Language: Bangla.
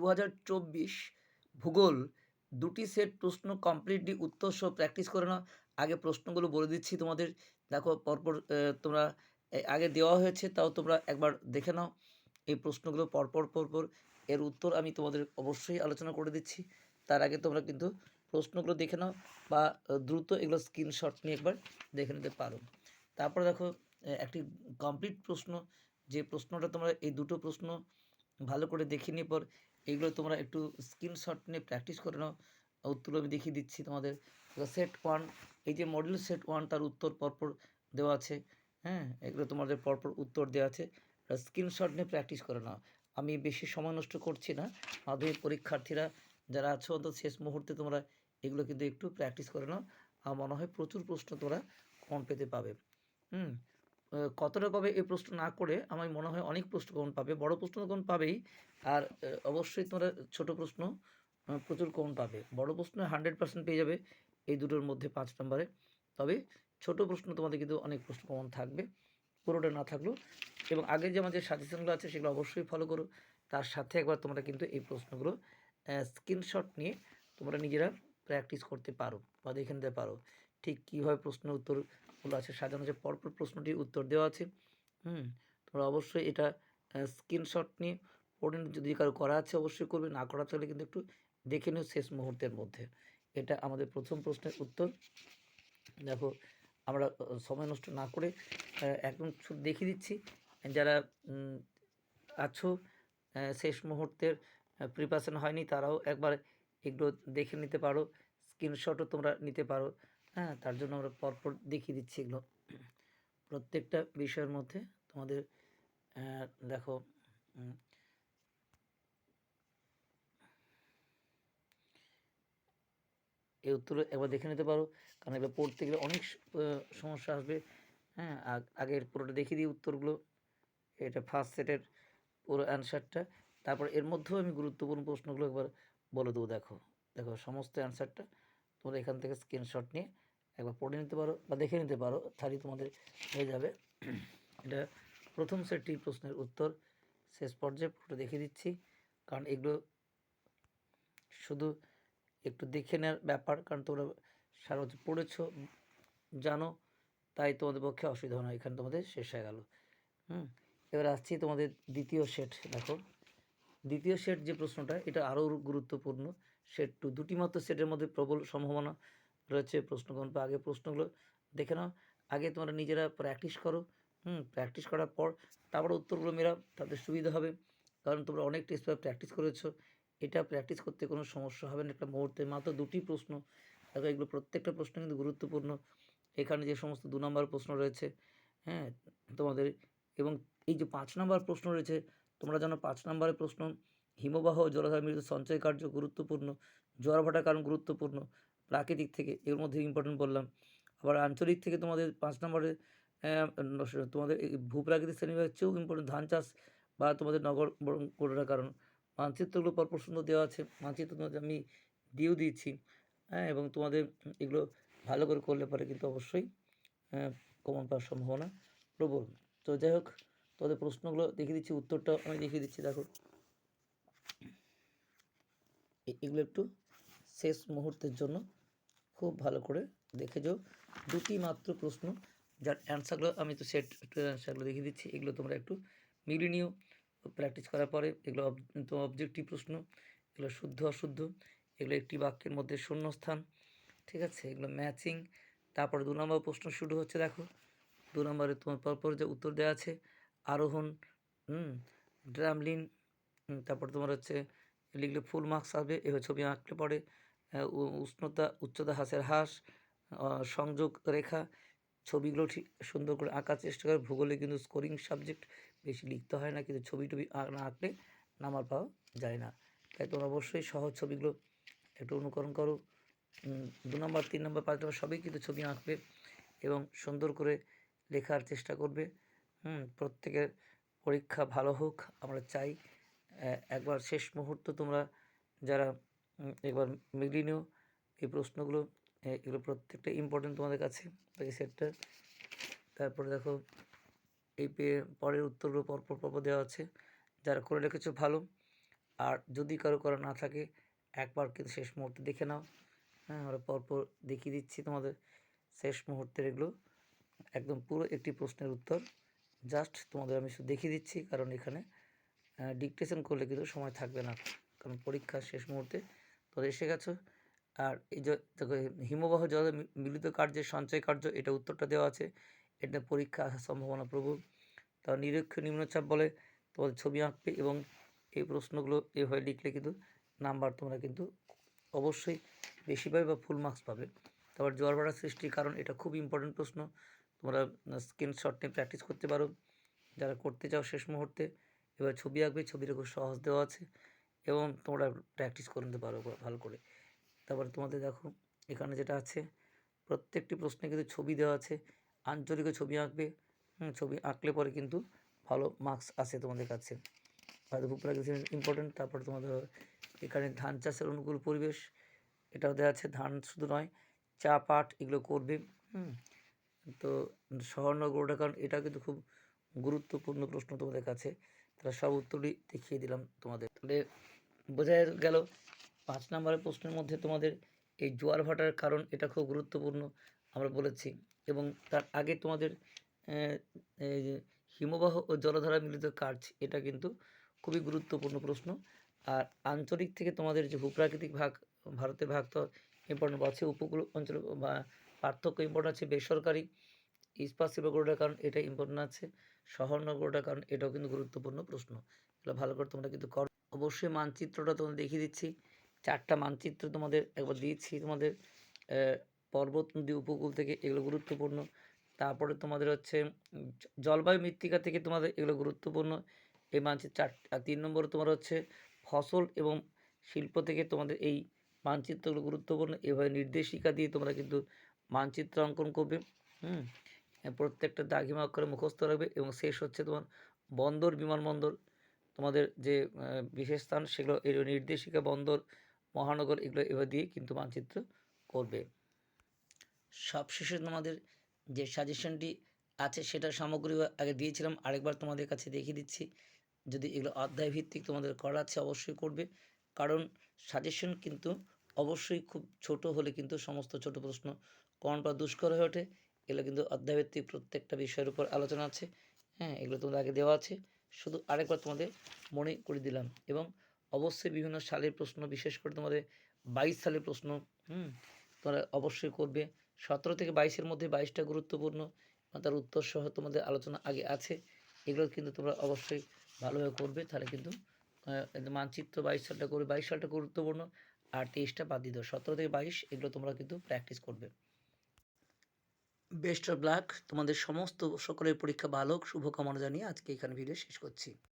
দু হাজার চব্বিশ ভূগোল দুটি সেট প্রশ্ন কমপ্লিটলি উত্তর সহ প্র্যাকটিস করে নাও। আগে প্রশ্নগুলো বলে দিচ্ছি তোমাদের। দেখো, পরপর তোমরা আগে দেওয়া হয়েছে, তাও তোমরা একবার দেখে নাও। এই প্রশ্নগুলো পরপর পরপর। এর উত্তর আমি তোমাদের অবশ্যই আলোচনা করে দিচ্ছি। তার আগে তোমরা কিন্তু প্রশ্নগুলো দেখে নাও বা দ্রুত এগুলো স্ক্রিনশট নিয়ে একবার দেখে নিতে পারো। তারপরে দেখো একটি কমপ্লিট প্রশ্ন। যে প্রশ্নটা তোমরা, এই দুটো প্রশ্ন ভালো করে দেখে নিয়ে পর এইগুলো তোমরা একটু স্ক্রিনশট নিয়ে প্র্যাকটিস করে নাও। উত্তর আমি দেখিয়ে দিচ্ছি তোমাদের। সেট ওয়ান এই যে মডেল সেট ওয়ান তার উত্তর পরপর দেওয়া আছে। হ্যাঁ এগুলো তোমাদের পরপর উত্তর দেওয়া আছে। স্ক্রিনশট নিয়ে প্র্যাকটিস করে নাও। আমি বেশি সময় নষ্ট করছি না। মাধ্যমিক পরীক্ষার্থীরা যারা আছো অন্তত শেষ মুহূর্তে তোমরা এগুলো কিন্তু একটু প্র্যাকটিস করে নাও। আমার মনে হয় প্রচুর প্রশ্ন তোমরা কমন পেতে পাবে। হুম কতটা পাবে এই প্রশ্ন না করে আমার মনে হয় অনেক প্রশ্ন কমন পাবে। বড় প্রশ্ন তো কমন পাবেই আর অবশ্যই তোমরা ছোট প্রশ্ন প্রচুর কমন পাবে। বড় প্রশ্ন হান্ড্রেড পার্সেন্ট পেয়ে যাবে এই দুটোর মধ্যে পাঁচ নম্বরে। তবে ছোট প্রশ্ন তোমাদের কিন্তু অনেক প্রশ্ন কমন থাকবে, পুরোটা না থাকলেও। এবং আগের যে আমাদের সাজেশনগুলো আছে সেগুলো অবশ্যই ফলো করো। তার সাথে একবার তোমরা কিন্তু এই প্রশ্নগুলো স্ক্রিনশট নিয়ে তোমরা নিজেরা প্র্যাকটিস করতে পারো বা দেখে নিতে পারো। ঠিক কীভাবে প্রশ্নের উত্তরগুলো আছে, সাজানো আছে পরপর প্রশ্নটির উত্তর দেওয়া আছে। হুম, তোমরা অবশ্যই এটা স্ক্রিনশট নিয়ে পড়ে যদি কারও করা আছে, অবশ্যই করবে। না করা থাকলে কিন্তু একটু দেখে নিও শেষ মুহূর্তের মধ্যে। এটা আমাদের প্রথম প্রশ্নের উত্তর। দেখো, আমরা সময় নষ্ট না করে একদম দেখিয়ে দিচ্ছি। যারা আছো শেষ মুহূর্তের প্রিপারেশন হয়নি, তারাও একবার এগুলো দেখে নিতে পারো। স্ক্রিনশটও তোমরা নিতে পারো। হ্যাঁ তার জন্য আমরা পরপর দেখিয়ে দিচ্ছি এগুলো। প্রত্যেকটা বিষয়ের মধ্যে তোমাদের দেখো এই উত্তর একবার দেখে নিতে পারো, কারণ এগুলো পড়তে গেলে অনেক সমস্যা আসবে। হ্যাঁ আগ- আগের পুরোটা দেখিয়ে দিই উত্তরগুলো। এটা ফার্স্ট সেটের পুরো অ্যান্সারটা তারপর এর মধ্যেও আমি গুরুত্বপূর্ণ প্রশ্নগুলো একবার বলে দেবো, দেখো। দেখো, সমস্ত অ্যান্সারটা তোমরা এখান থেকে স্ক্রিনশট নিয়ে একবার পড়ে নিতে পারো বা দেখে নিতে পারো তাহলে তোমাদের হয়ে যাবে। এটা প্রথম সেটটি প্রশ্নের উত্তর। শেষ পর্যায়ে পুরো দেখিয়ে দিচ্ছি, কারণ এগুলো শুধু একটু দেখে নেওয়ার ব্যাপার, কারণ তোমরা সারা বছর পড়েছো, জানো, তাই তোমাদের পক্ষে অসুবিধা হয় না, এখানে তোমাদের শেষ হয়ে গেল। হুম, এবার আসছি তোমাদের দ্বিতীয় সেট দেখো। দ্বিতীয় সেট যে প্রশ্নটা, এটা আরও গুরুত্বপূর্ণ। সেট টু দুটি মাত্র সেটের মধ্যে প্রবল সম্ভাবনা রয়েছে প্রশ্নগণ বা আগে প্রশ্নগুলো দেখে নাও। আগে তোমরা নিজেরা প্র্যাকটিস করো, হুম প্র্যাকটিস করার পর তারপর উত্তরগুলো মেরাও তাদের সুবিধা হবে। কারণ তোমরা অনেক টেস্ট পেপার প্র্যাকটিস করেছ, এটা প্র্যাকটিস করতে কোনো সমস্যা হবে না। একটা মুহূর্তে মাত্র দুটি প্রশ্ন, দেখো এগুলো প্রত্যেকটা প্রশ্ন কিন্তু গুরুত্বপূর্ণ। এখানে যে সমস্ত দু নম্বর প্রশ্ন রয়েছে হ্যাঁ তোমাদের এবং এই যে পাঁচ নম্বর প্রশ্ন রয়েছে, তোমরা যেন পাঁচ নম্বরের প্রশ্ন হিমবাহ জলাধার মৃত সঞ্চয় কার্য গুরুত্বপূর্ণ, জোয়ার ভাটার কারণ গুরুত্বপূর্ণ, প্রাকৃতিক থেকে এর মধ্যে ইম্পর্টেন্ট বললাম। আবার আঞ্চলিক থেকে তোমাদের পাঁচ নম্বরে তোমাদের ভূপ্রাকৃতিক শ্রেণীবিভাগের চেয়েও ইম্পর্টেন্ট ধান চাষ বা তোমাদের নগর গড়ার কারণ। মানচিত্রগুলো পরপর সুন্দর দেওয়া আছে, মানচিত্র তোমাদের আমি দিয়েও দিয়েছি হ্যাঁ এবং তোমাদের এগুলো ভালো করে করলে পরে কিন্তু অবশ্যই কমন পাওয়ার সম্ভাবনা প্রবল। তো যাই হোক, তোমাদের প্রশ্নগুলো দেখিয়ে দিচ্ছি উত্তরটা আমি দেখিয়ে দিচ্ছি, দেখো। এগুলো একটু শেষ মুহূর্তের জন্য খুব ভালো করে দেখে যাও। দুটি মাত্র প্রশ্ন, যার অ্যান্সারগুলো আমি তো সেট অ্যান্সারগুলো দেখিয়ে দিচ্ছি। এগুলো তোমরা একটু মিলিয়ে নিও। প্র্যাকটিস করার পরে এগুলো তোমার অবজেক্টিভ প্রশ্ন, এগুলো শুদ্ধ, অশুদ্ধ, এগুলো একটি বাক্যের মধ্যে শূন্যস্থান, ঠিক আছে? এগুলো ম্যাচিং তারপরে দু নম্বর প্রশ্ন শুরু হচ্ছে, দেখো। দু নম্বরে তোমার পরপর যে উত্তর দেওয়া আছে, আরোহণ, হুম ড্রামলিন তারপর তোমার হচ্ছে লিখলে ফুল মার্কস আসবে এভাবে ছবি আঁকলে পরে উষ্ণতা উচ্চতা হাঁস আহ, সংযোগ রেখা ছবিগুলো ঠিক সুন্দর করে আঁকার চেষ্টা করে ভূগোলে কিন্তু স্কোরিং সাবজেক্ট বেশি লিখতে হয় না কিন্তু ছবি টবি না আঁকলে নাম্বার পাওয়া যায় না। তাই তোমরা অবশ্যই সহজ ছবিগুলো একটু অনুকরণ করো। দু নম্বর তিন নম্বর পাঁচ নম্বর সবই কিন্তু ছবি আঁকবে এবং সুন্দর করে লেখার চেষ্টা করবে। হুম প্রত্যেকের পরীক্ষা ভালো হোক আমরা চাই একবার শেষ মুহূর্ত তোমরা যারা একবার মিলিয়ে নিও। এই প্রশ্নগুলো এগুলো প্রত্যেকটা ইম্পর্টেন্ট তোমাদের কাছে। এই সেটটা। তারপরে দেখো, এই পরের উত্তরগুলো পরপর পরপর দেওয়া আছে। যারা করে রেখেছো, ভালো। আর যদি কারও করা না থাকে, একবার কিন্তু শেষ মুহূর্তে দেখে নাও। হ্যাঁ আমরা পরপর দেখিয়ে দিচ্ছি তোমাদের শেষ মুহূর্তের এগুলো। একদম পুরো একটি প্রশ্নের উত্তর। জাস্ট তোমাদের আমি শুধু দেখিয়ে দিচ্ছি, কারণ এখানে ডিকটেশন করলে কিন্তু সময় থাকবে না। কারণ পরীক্ষা শেষ মুহূর্তে তোমরা এসে গেছো। আর এই যে হিমবাহ জল মিলিত কার্যের সঞ্চয় কার্য, এটা উত্তরটা দেওয়া আছে। এটা পরীক্ষা আসার সম্ভাবনা প্রবল। তার নিরক্ষ নিম্নচাপ বলে তোমাদের ছবি আঁকবে এবং এই প্রশ্নগুলো এভাবে লিখলে কিন্তু নাম্বার তোমরা কিন্তু অবশ্যই বেশি পাবে বা ফুল মার্কস পাবে। তারপর জোয়ার ভাড়া সৃষ্টির কারণ, এটা খুব ইম্পর্টেন্ট প্রশ্ন। তোমরা স্ক্রিনশট নিয়ে প্র্যাকটিস করতে পারো। যারা করতে চাও শেষ মুহূর্তে এবার ছবি আঁকবে ছবিটা খুব সহজ দেওয়া আছে এবং তোমরা প্র্যাকটিস করে নিতে পারো ভালো করে। তারপরে তোমাদের দেখো, এখানে যেটা আছে, প্রত্যেকটি প্রশ্নে কিন্তু ছবি দেওয়া আছে আঞ্চলিকও ছবি আঁকবে ছবি আঁকলে পরে কিন্তু ভালো মার্কস আসে তোমাদের কাছে। আর ভূপ্রাকৃতিক ইম্পর্টেন্ট তারপর তোমাদের এখানে ধান চাষের অনুকূল পরিবেশ, এটাও দেওয়া আছে, ধান শুধু নয়, চা, পাট এগুলো করবে তো শহরনগর কারণ এটা কিন্তু খুব গুরুত্বপূর্ণ প্রশ্ন তোমাদের কাছে। তারা সব উত্তরই দেখিয়ে দিলাম তোমাদের। তাহলে বোঝা গেল পাঁচ নম্বরের প্রশ্নের মধ্যে তোমাদের এই জোয়ার ভাটার কারণ এটা খুব গুরুত্বপূর্ণ আমরা বলেছি এবং তার আগে তোমাদের হিমবাহ ও জলধারা মিলিত কার্য এটা কিন্তু খুবই গুরুত্বপূর্ণ প্রশ্ন। আর আঞ্চলিক থেকে তোমাদের যে ভূপ্রাকৃতিক ভাগ, ভারতের ভাগ তো ইম্পর্টেন্ট আছে উপকূল অঞ্চল, বা পার্থক্য ইম্পর্টেন্ট আছে, বেসরকারি ইস্পাত শিল্পগুলোটার কারণ এটা ইম্পর্টেন্ট আছে। শহর নগরটার কারণ এটাও কিন্তু গুরুত্বপূর্ণ প্রশ্ন। এগুলো ভালো করে তোমরা কিন্তু করো। অবশ্যই মানচিত্রটা তোমাদের দেখিয়ে দিচ্ছি। চারটা মানচিত্র তোমাদের একবার দিয়েছি তোমাদের পর্বত, নদী, উপকূল থেকে এগুলো গুরুত্বপূর্ণ। তারপরে তোমাদের হচ্ছে জলবায়ু মৃত্তিকা থেকে তোমাদের এগুলো গুরুত্বপূর্ণ। এই মানচিত্র চার, আর তিন নম্বরে তোমার হচ্ছে ফসল এবং শিল্প থেকে তোমাদের এই মানচিত্রগুলো গুরুত্বপূর্ণ। এভাবে নির্দেশিকা দিয়ে তোমরা কিন্তু মানচিত্র অঙ্কন করবে। হুম? প্রত্যেকটা দাগিমা অক্ষরে মুখস্থ রাখবে এবং শেষ হচ্ছে তোমার বন্দর, বিমানবন্দর। তোমাদের যে বিশেষ স্থান সেগুলো এই নির্দেশিকা বন্দর, মহানগর এগুলো এভাবে দিয়ে কিন্তু মানচিত্র করবে। সবশেষে তোমাদের যে সাজেশনটি আছে সেটা সামগ্রী আগে দিয়েছিলাম, আরেকবার তোমাদের কাছে দেখিয়ে দিচ্ছি। যদি এগুলো অধ্যায় ভিত্তিক তোমাদের করা আছে অবশ্যই করবে। কারণ সাজেশন কিন্তু অবশ্যই খুব ছোট হলে কিন্তু সমস্ত ছোট প্রশ্ন কম বা দুষ্কর হয়ে ওঠে এগুলো কিন্তু অধ্যায়ভিত্তিক প্রত্যেকটা বিষয়ের উপর আলোচনা আছে। হ্যাঁ এগুলো তোমাদের আগে দেওয়া আছে। শুধু আরেকবার তোমাদের মনে করে দিলাম এবং অবশ্যই বিভিন্ন সালের প্রশ্ন, বিশেষ করে তোমাদের বাইশ সালের প্রশ্ন, হুম, তোমরা অবশ্যই করবে। সতেরো থেকে বাইশের মধ্যে বাইশটা গুরুত্বপূর্ণ তার উত্তর সহ তোমাদের আলোচনা আগে আছে। এগুলো কিন্তু তোমরা অবশ্যই ভালোভাবে করবে। তাহলে কিন্তু মানচিত্র বাইশ সালটা করবে। বাইশ সালটা গুরুত্বপূর্ণ, আর তেইশটা বাদ দেবো সতেরো থেকে বাইশ এগুলো তোমরা কিন্তু প্র্যাকটিস করবে। Best of luck. তোমাদের সমস্ত সকলের পরীক্ষা ভালো হোক, শুভকামনা জানিয়ে আজকে এখানে ভিডিও শেষ করছি।